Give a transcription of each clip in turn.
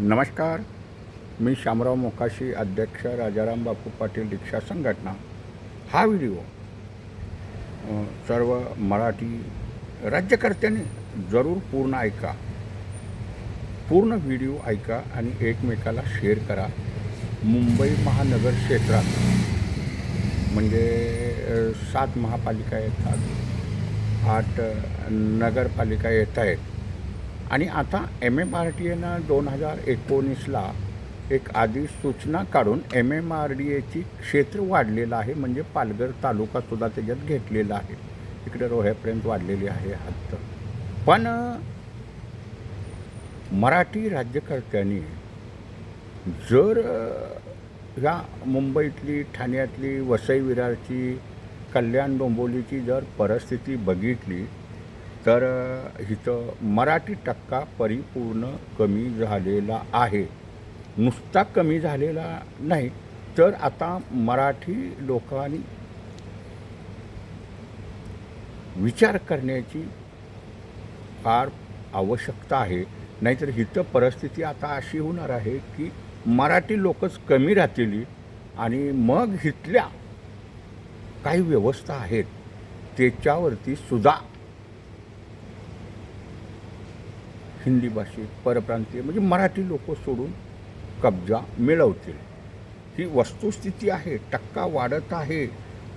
नमस्कार. मी शामराव मोकाशी अध्यक्ष राजाराम बापू पाटील रिक्षा संघटना. हा व्हिडिओ सर्व मराठी राज्यकर्त्यांनी जरूर पूर्ण ऐका. पूर्ण व्हिडिओ ऐका आणि एकमेकाला शेअर करा. मुंबई महानगर क्षेत्रात. म्हणजे सात महापालिका येतात आठ नगरपालिका येत आहेत. आणि आता एम एम आर टी एनं दोन हजार एकोणीसला एक आधी सूचना काढून एम एम आर डी एची क्षेत्र वाढलेलं आहे म्हणजे पालघर तालुकासुद्धा त्याच्यात घेतलेला आहे. इकडे रोह्यापर्यंत वाढलेली आहे हद्द. पण मराठी राज्यकर्त्यांनी जर या ह्या मुंबईतली ठाण्यातली वसई विरारची कल्याण डोंबोलीची जर परिस्थिती बघितली तर इथं मराठी टक्का परिपूर्ण कमी झालेला आहे. नुसता कमी झालेला नाही तर आता मराठी लोकांनी विचार करण्याची फार आवश्यकता आहे. नाहीतर हिथं परिस्थिती आता अशी होणार आहे की मराठी लोकच कमी राहतील आणि मग हिथल्या काही व्यवस्था आहेत त्याच्यावरती सुद्धा हिंदी भाषिक परप्रांतीय म्हणजे मराठी लोक सोडून कब्जा मिळवतील. ही वस्तुस्थिती आहे टक्का वाढत आहे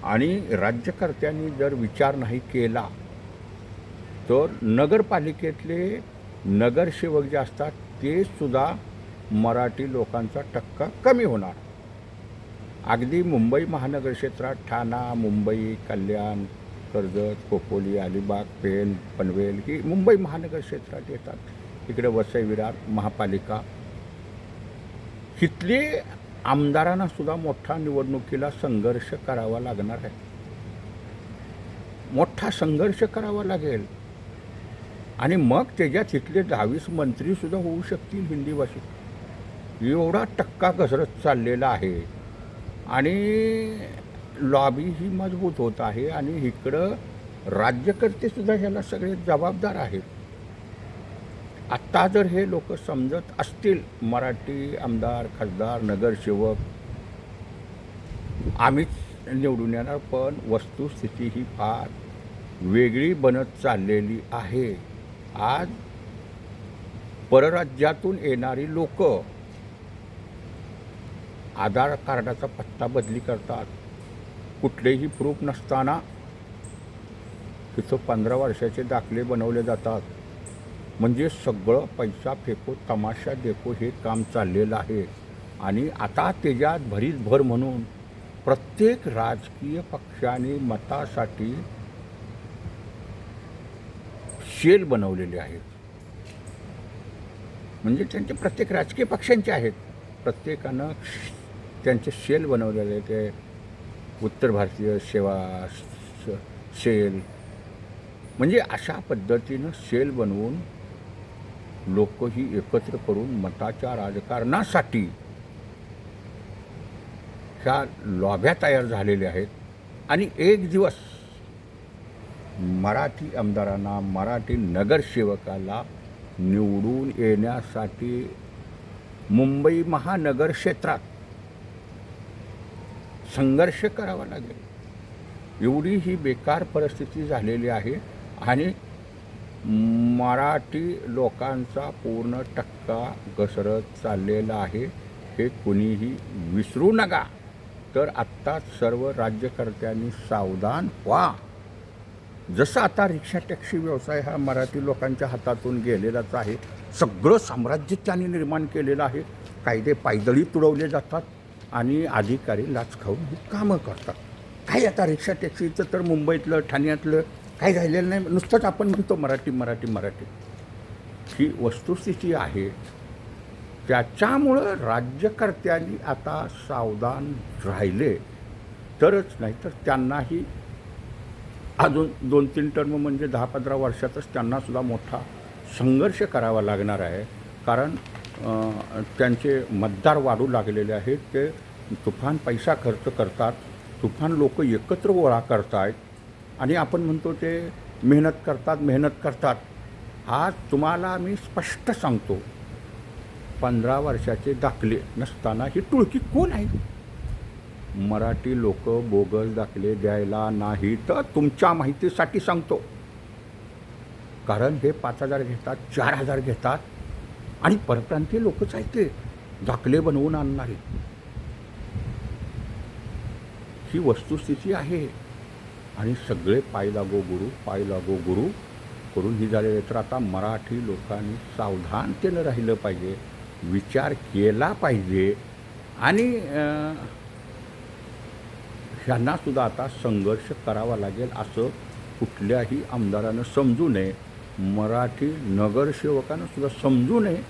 आणि राज्यकर्त्यांनी जर विचार नाही केला तर नगरपालिकेतले नगरसेवक जे असतात ते सुद्धा मराठी लोकांचा टक्का कमी होणार. अगदी मुंबई महानगर क्षेत्रात ठाणा मुंबई कल्याण कर्जत खोपोली अलिबाग पेण पनवेल ही मुंबई महानगर क्षेत्रात येतात. इकडे वसई विरार महापालिका. तिथले आमदारांना सुद्धा मोठा निवडणुकीला संघर्ष करावा लागणार आहे. मोठा संघर्ष करावा लागेल. आणि मग त्याच्यात इथले दहावीस मंत्रीसुद्धा होऊ शकतील हिंदी भाषेत एवढा टक्का घसरत चाललेला आहे. आणि लॉबी ही मजबूत होत आहे आणि इकडं राज्यकर्तेसुद्धा ह्याला सगळे जबाबदार आहेत. आत्ता जर हे लोक समजत असतील मराठी आमदार खासदार नगरसेवक आम्हीच निवडून येणार पण वस्तुस्थिती ही फार वेगळी बनत चाललेली आहे. आज परराज्यातून येणारी लोक आधार कार्डाचा पत्ता बदली करतात. कुठलेही प्रूफ नसताना तिथं पंधरा वर्षाचे दाखले बनवले जातात. म्हणजे सगळं पैसा फेको तमाशा देखो हे काम चाललेलं आहे. आणि आता त्याच्यात भरीत भर म्हणून प्रत्येक राजकीय पक्षाने मतासाठी शेल बनवलेले आहेत. म्हणजे त्यांचे प्रत्येक राजकीय पक्षांचे आहेत. प्रत्येकानं त्यांचे शेल बनवलेले ते उत्तर भारतीय सेवा श- शेल म्हणजे अशा पद्धतीनं शेल बनवून लोक ही एकत्र करून मताच्या राजकारणासाठी ह्या लॉब्या तयार झालेल्या आहेत. आणि एक दिवस मराठी आमदारांना मराठी नगरसेवकाला निवडून येण्यासाठी मुंबई महानगर क्षेत्रात संघर्ष करावा लागेल. एवढी ही बेकार परिस्थिती झालेली आहे आणि मराठी लोकांचा पूर्ण टक्का घसरत चाललेला आहे. हे कुणीही विसरू नका. तर आत्ताच सर्व राज्यकर्त्यांनी सावधान व्हा. जसं आता रिक्षा टॅक्सी व्यवसाय हा मराठी लोकांच्या हातातून गेलेलाच आहे सगळं साम्राज्य त्यांनी निर्माण केलेलं आहे. कायदे पायदळी तुडवले जातात. आणि अधिकारी लाच खाऊन ही कामं करतात. काय आता रिक्षा टॅक्सीचं तर मुंबईतलं ठाण्यातलं काही राहिलेलं नाही. नुसतंच आपण म्हणतो मराठी मराठी मराठी. ही वस्तुस्थिती आहे. त्याच्यामुळं राज्यकर्त्यांनी आता सावधान राहिले. तरच नाही तर त्यांनाही अजून दोन तीन टर्म म्हणजे दहा पंधरा वर्षातच त्यांनासुद्धा मोठा संघर्ष करावा लागणार आहे. कारण त्यांचे मतदार वाढू लागलेले आहेत. ते तुफान पैसा खर्च करतात. तुफान लोक एकत्र गोळा करतायत. आणि आपण म्हणतो ते मेहनत करतात मेहनत करतात. आज तुम्हाला मी स्पष्ट सांगतो. पंधरा वर्षाचे दाखले नसताना ही टुळकी कोण आहे? मराठी लोक बोगस दाखले द्यायला नाही तर तुमच्या माहितीसाठी सांगतो. कारण हे पाच हजार घेतात चार हजार घेतात. आणि परप्रांतीय लोकच आहेत ते. दाखले बनवून आणणारे. ही वस्तुस्थिती आहे. आणि सगळे पाय लागो गुरु पाय लागो गुरु करून ही झालेले तर आता मराठी लोकांनी सावधानतेनं राहिलं पाहिजे विचार केला पाहिजे आणि ह्यांनासुद्धा आता संघर्ष करावा लागेल असं कुठल्याही आमदारानं समजू नये. मराठी नगरसेवकांना सुद्धा समजू नये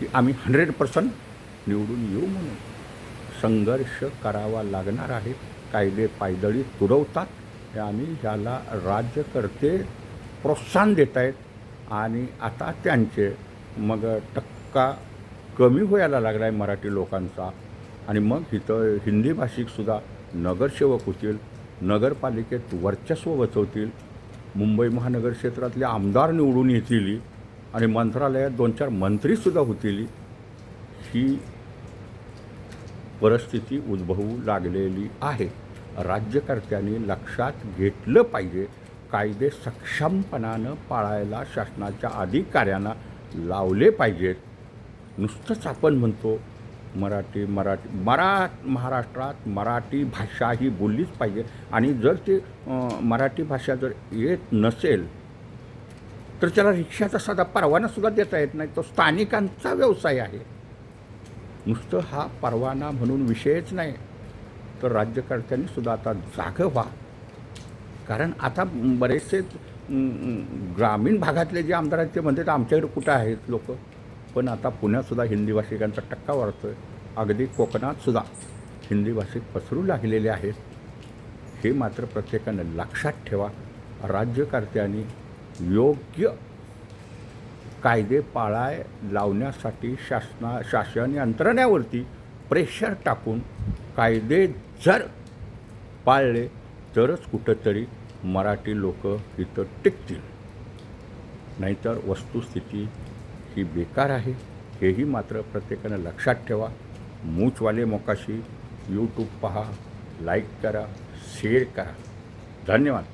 की आम्ही हंड्रेड पर्सेंट निवडून येऊ म्हणून. संघर्ष करावा लागणार आहे. कायदे पायदळी तुडवतात. आणि ह्याला राज्यकर्ते प्रोत्साहन देत आहेत आणि आता त्यांचे मग टक्का कमी व्हायला लागला आहे मराठी लोकांचा. आणि मग इथं हिंदी भाषिकसुद्धा नगरसेवक होतील नगरपालिकेत वर्चस्व वचवतील मुंबई महानगर क्षेत्रातले आमदार निवडून येतील आणि मंत्रालयात दोन चार मंत्रीसुद्धा होतील ही परिस्थिती उद्भवू लागलेली आहे. राज्यकर्त्यांनी लक्षात घेतलं पाहिजे कायदे सक्षमपणानं पाळायला शासनाच्या अधिकाऱ्यांना लावले पाहिजेत. नुसतंच आपण म्हणतो मराठी मराठी मरा महाराष्ट्रात मराठी भाषा ही बोललीच पाहिजे. आणि जर ते मराठी भाषा जर येत नसेल तर त्याला रिक्षाचा साधा परवानासुद्धा देता येत नाही. तो स्थानिकांचा व्यवसाय आहे. नुसतं हा परवाना म्हणून विषयच नाही. तर राज्यकर्त्यांनी सुद्धा आता जागं व्हा. कारण आता बरेचसे ग्रामीण भागातले जे आमदार आहेत ते म्हणतात आमच्याकडे कुठं आहेत लोक? पण आता पुण्यातसुद्धा हिंदी भाषिकांचा टक्का वाढतो आहे अगदी कोकणातसुद्धा हिंदी भाषिक पसरू लागलेले आहेत. हे मात्र प्रत्येकानं लक्षात ठेवा. राज्यकर्त्यांनी योग्य कायदे पाळाय लावण्यासाठी शासना शासन यंत्रणेवरती प्रेशर टाकून कायदे जर पाळले तरच कुठंतरी मराठी लोक इथं टिकतील. नाहीतर वस्तुस्थिती ही बेकार आहे. हेही मात्र प्रत्येकानं लक्षात ठेवा. मूचवाले मोकाशी यूट्यूब पहा लाईक करा शेअर करा. धन्यवाद.